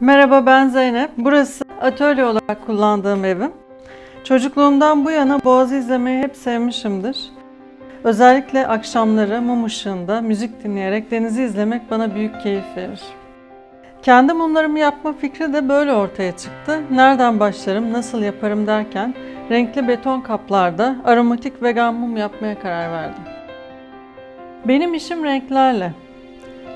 Merhaba ben Zeynep. Burası atölye olarak kullandığım evim. Çocukluğumdan bu yana Boğaz'ı izlemeyi hep sevmişimdir. Özellikle akşamları mum ışığında müzik dinleyerek denizi izlemek bana büyük keyif verir. Kendi mumlarımı yapma fikri de böyle ortaya çıktı. Nereden başlarım, nasıl yaparım derken renkli beton kaplarda aromatik vegan mum yapmaya karar verdim. Benim işim renklerle.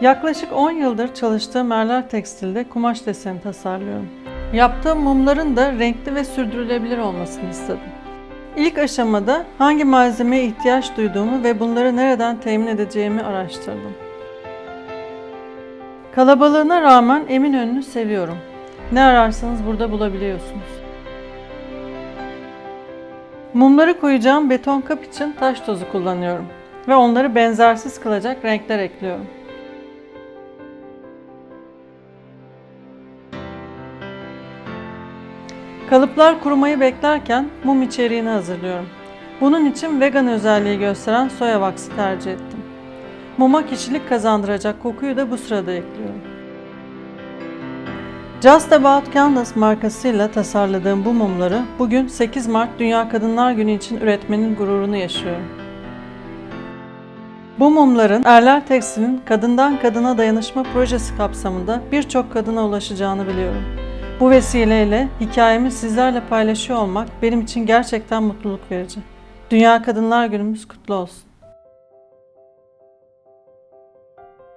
Yaklaşık 10 yıldır çalıştığım Erler Tekstil'de kumaş deseni tasarlıyorum. Yaptığım mumların da renkli ve sürdürülebilir olmasını istedim. İlk aşamada hangi malzemeye ihtiyaç duyduğumu ve bunları nereden temin edeceğimi araştırdım. Kalabalığına rağmen Eminönü'nü seviyorum. Ne ararsanız burada bulabiliyorsunuz. Mumları koyacağım beton kap için taş tozu kullanıyorum ve onları benzersiz kılacak renkler ekliyorum. Kalıplar kurumayı beklerken mum içeriğini hazırlıyorum. Bunun için vegan özelliği gösteren soya vaksı tercih ettim. Muma kişilik kazandıracak kokuyu da bu sırada ekliyorum. Just About Canvas markasıyla tasarladığım bu mumları bugün 8 Mart Dünya Kadınlar Günü için üretmenin gururunu yaşıyorum. Bu mumların Erler Tekstil'in Kadından Kadına Dayanışma projesi kapsamında birçok kadına ulaşacağını biliyorum. Bu vesileyle hikayemi sizlerle paylaşıyor olmak benim için gerçekten mutluluk verici. Dünya Kadınlar Günümüz kutlu olsun.